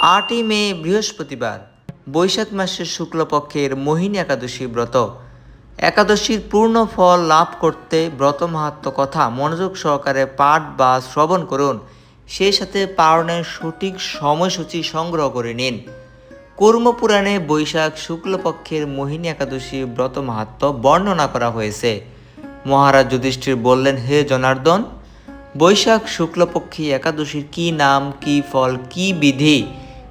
আটই মে, বৃহস্পতিবার, বৈশাখ মাসের শুক্লপক্ষের মোহিনী একাদশী ব্রত। একাদশীর পূর্ণ ফল লাভ করতে ব্রত মাহাত্ম কথা মনোযোগ সহকারে পাঠ বা শ্রবণ করুন। সেই সাথে পালনের সঠিক সময়সূচি সংগ্রহ করে নিন। কর্মপুরাণে বৈশাখ শুক্লপক্ষের মোহিনী একাদশী ব্রত মাহাত্ম বর্ণনা করা হয়েছে। মহারাজ যুধিষ্ঠির বললেন, হে জনার্দন, বৈশাখ শুক্লপক্ষী একাদশীর কি নাম, কি ফল, কি বিধি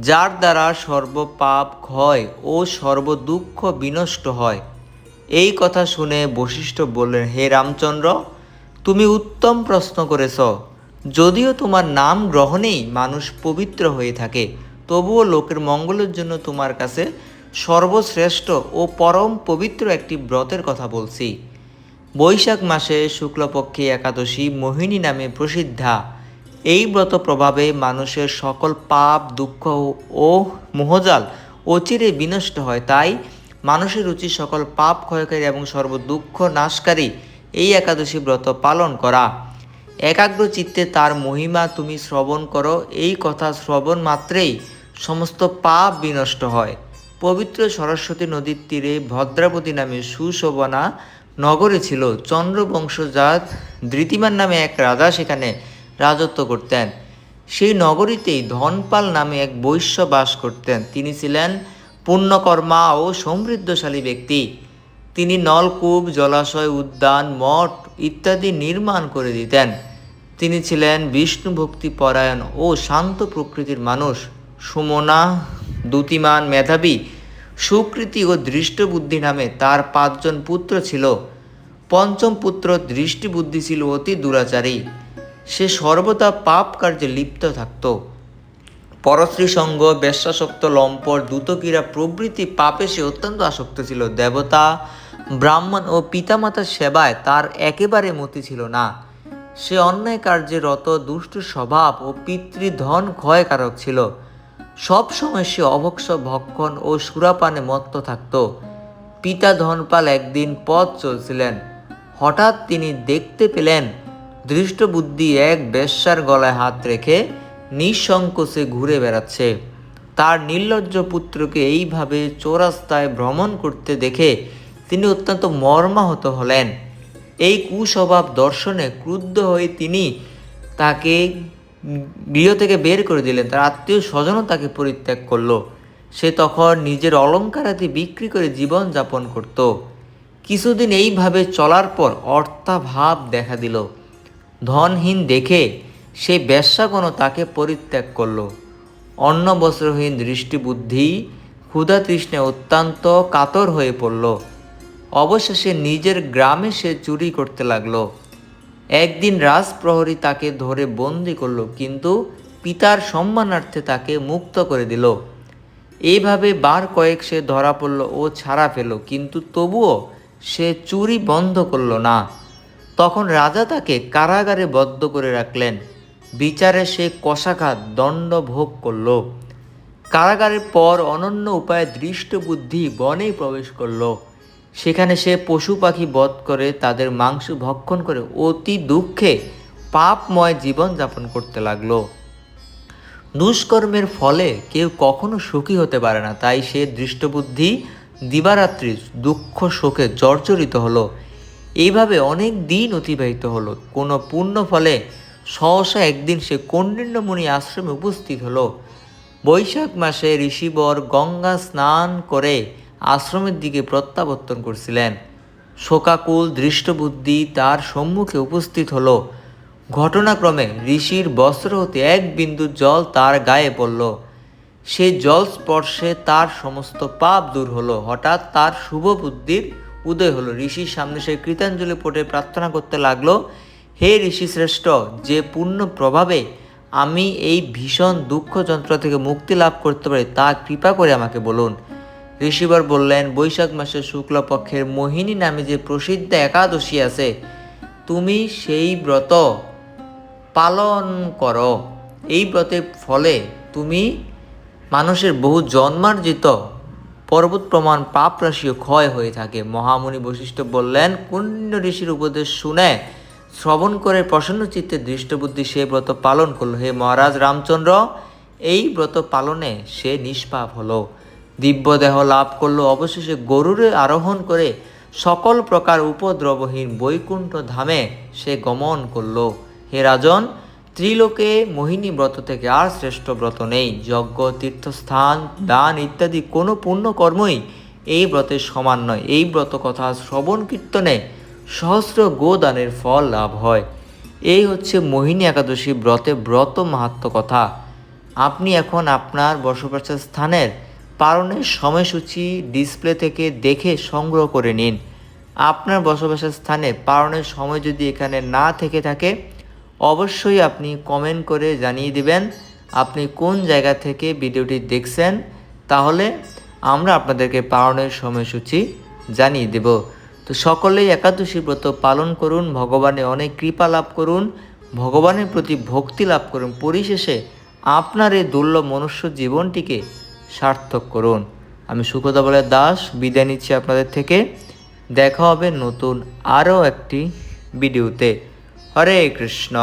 যার দ্বারা সর্বপাপ ক্ষয় ও সর্বদুঃখ বিনষ্ট হয়। এই কথা শুনে বশিষ্ঠ বললেন, হে রামচন্দ্র, তুমি উত্তম প্রশ্ন করেছ। যদিও তোমার নাম গ্রহণেই মানুষ পবিত্র হয়ে থাকে, তবুও লোকের মঙ্গলের জন্য তোমার কাছে সর্বশ্রেষ্ঠ ও পরম পবিত্র একটি ব্রতের কথা বলছি। বৈশাখ মাসে শুক্লপক্ষে একাদশী মোহিনী নামে প্রসিদ্ধা। এই ব্রত প্রভাবে মানুষের সকল পাপ, দুঃখ ও মোহজাল অচিরে বিনষ্ট হয়। তাই মানুষের রুচি সকল পাপ ক্ষয়কারী এবং সর্বদুঃখ নাশকারী। এই একাদশী ব্রত পালন করা। একাগ্র চিত্তে তার মহিমা তুমি শ্রবণ করো। এই কথা শ্রবণ মাত্রেই সমস্ত পাপ বিনষ্ট হয়। পবিত্র সরস্বতী নদীর তীরে ভদ্রাবতী নামে সুশোভনা নগরে ছিল। চন্দ্রবংশজাত ধৃতিমান নামে এক রাজা সেখানে রাজত্ব করতেন। সেই নগরীতেই ধনপাল নামে এক বৈশ্য বাস করতেন। তিনি ছিলেন পুণ্যকর্মা ও সমৃদ্ধশালী ব্যক্তি। তিনি নলকূপ, জলাশয়, উদ্যান, মঠ ইত্যাদি নির্মাণ করে দিতেন। তিনি ছিলেন বিষ্ণু ভক্তি পরায়ণ ও শান্ত প্রকৃতির মানুষ। সুমনা দ্যুতিমান মেধাবী, সুকৃতি ও দৃষ্টবুদ্ধি নামে তার পাঁচজন পুত্র ছিল। পঞ্চম পুত্র দৃষ্টিবুদ্ধি ছিল অতি দুরাচারী। সে সর্বদা পাপ কার্যে লিপ্ত থাকত। পরশ্রী সঙ্গ বেশ্যাসক্ত, লম্পট দ্রুতক্রীড়া প্রভৃতি পাপে সে অত্যন্ত আসক্ত ছিল। দেবতা, ব্রাহ্মণ ও পিতামাতার সেবায় তার একেবারে মতি ছিল না। সে অন্যায় কার্যে রত, দুষ্ট স্বভাব ও পিতৃধন ক্ষয়কারক ছিল। সব সময় সে অভক্ষ, ভক্ষণ ও সুরাপানে মত্ত থাকত। পিতা ধনপাল একদিন পথ চলছিলেন। হঠাৎ তিনি দেখতে পেলেন দৃষ্টবুদ্ধি এক বেশ্যার গলায় হাত রেখে নিঃসংকোচে ঘুরে বেড়াচ্ছে। তার নির্লজ্জ পুত্রকে এইভাবে চোরাস্তায় ভ্রমণ করতে দেখে তিনি অত্যন্ত মর্মাহত হলেন। এই কুস্বভাব দর্শনে ক্রুদ্ধ হয়ে তিনি তাকে গৃহ থেকে বের করে দিলেন। তার আত্মীয় স্বজনও তাকে পরিত্যাগ করল। সে তখন নিজের অলঙ্কারাদি বিক্রি করে জীবন যাপন করত। কিছুদিন এইভাবে চলার পর অর্থাভাব দেখা দিল। ধনহীন দেখে সে ব্যবসাগণ তাকে পরিত্যাগ করল। অন্ন বস্ত্রহীন দৃষ্টিবুদ্ধি ক্ষুধা তৃষ্ণে অত্যন্ত কাতর হয়ে পড়ল। অবশেষে নিজের গ্রামে সে চুরি করতে লাগল। একদিন রাজপ্রহরী তাকে ধরে বন্দি করল, কিন্তু পিতার সম্মানার্থে তাকে মুক্ত করে দিল। এইভাবে বার কয়েক সে ধরা পড়ল ও ছাড়া পেল কিন্তু তবুও সে চুরি বন্ধ করল না। তখন রাজা তাকে কারাগারে বদ্ধ করে রাখলেন। বিচারে সে কষাঘাত, দণ্ড ভোগ করল। কারাগারের পর অনন্য উপায়ে দৃষ্ট বুদ্ধি বনে প্রবেশ করল। সেখানে সে পশু পাখি বধ করে তাদের মাংস ভক্ষণ করে অতি দুঃখে পাপময় জীবন যাপন করতে লাগল। দুষ্কর্মের ফলে কেউ কখনো সুখী হতে পারে না, তাই সে দৃষ্টবুদ্ধি দিবারাত্রি দুঃখ শোকে জর্জরিত হলো। এইভাবে অনেক দিন অতিবাহিত হলো। কোনো পুণ্য ফলে সহসা একদিন সে কৌণ্ডিন্যমণি আশ্রমে উপস্থিত হলো। বৈশাখ মাসে ঋষিবর গঙ্গা স্নান করে আশ্রমের দিকে প্রত্যাবর্তন করছিলেন। শোকাকুল, দৃষ্টবুদ্ধি তার সম্মুখে উপস্থিত হলো। ঘটনাক্রমে ঋষির বস্ত্র হতে এক বিন্দু জল তার গায়ে পড়ল। সেই জল স্পর্শে তার সমস্ত পাপ দূর হলো। হঠাৎ তার শুভ বুদ্ধির উদয় হলো। ঋষির সামনে সে কৃতাঞ্জলি পটে প্রার্থনা করতে লাগল, হে ঋষি শ্রেষ্ঠ যে পূর্ণ প্রভাবে আমি এই ভীষণ দুঃখ যন্ত্র থেকে মুক্তি লাভ করতে পারি, তা কৃপা করে আমাকে বলুন। ঋষিবর বললেন, বৈশাখ মাসের শুক্লপক্ষের মোহিনী নামে যে প্রসিদ্ধ একাদশী আছে, তুমি সেই ব্রত পালন করো। এই ব্রতের ফলে তুমি মানুষের বহু জন্মার্জিত পর্বত প্রমাণ পাপ রাশিও ক্ষয় হয়ে থাকে। মহামুনি বৈশিষ্ট্য বললেন, পুণ্য ঋষির উপদেশ শুনে শ্রবণ করে প্রসন্ন চিত্তে দৃষ্টবুদ্ধি সে ব্রত পালন করল। হে মহারাজ রামচন্দ্র, এই ব্রত পালনে সে নিষ্পাপ হলো। দিব্য দেহ লাভ করল। অবশেষে গরুরে আরোহণ করে সকল প্রকার উপদ্রবহীন বৈকুণ্ঠ ধামে সে গমন করল। হে রাজন ত্রিলোকে মোহিনী ব্রত থেকে আর শ্রেষ্ঠ ব্রত নেই। যজ্ঞ, তীর্থস্থান, দান ইত্যাদি কোনো পুণ্য কর্মই এই ব্রতের সমান নয়। এই ব্রত কথা শ্রবণ কীর্তনে সহস্র গোদানের ফল লাভ হয়। এই হচ্ছে মোহিনী একাদশী ব্রতে ব্রত মাহাত্ম কথা। আপনি এখন আপনার বসবাসের স্থানের পালনের সময়সূচি ডিসপ্লে থেকে দেখে সংগ্রহ করে নিন। আপনার বসবাসের স্থানে পালনের সময় যদি এখানে না থেকে থাকে অবশ্যই আপনি কমেন্ট করে জানিয়ে দিবেন আপনি কোন জায়গা থেকে ভিডিওটি দেখছেন, তাহলে আমরা আপনাদেরকে পালনের সময়সূচি জানিয়ে দেব। তো সকলেই একাদশী ব্রত পালন করুন, ভগবানে অনেক কৃপা লাভ করুন, ভগবানের প্রতি ভক্তি লাভ করুন, পরিশেষে আপনার এই দুর্লভ মনুষ্য জীবনটিকে সার্থক করুন। আমি সুখদা বলে দাস, বিদায় নিচ্ছি আপনাদের থেকে। দেখা হবে নতুন আরও একটি ভিডিওতে। হরে কৃষ্ণ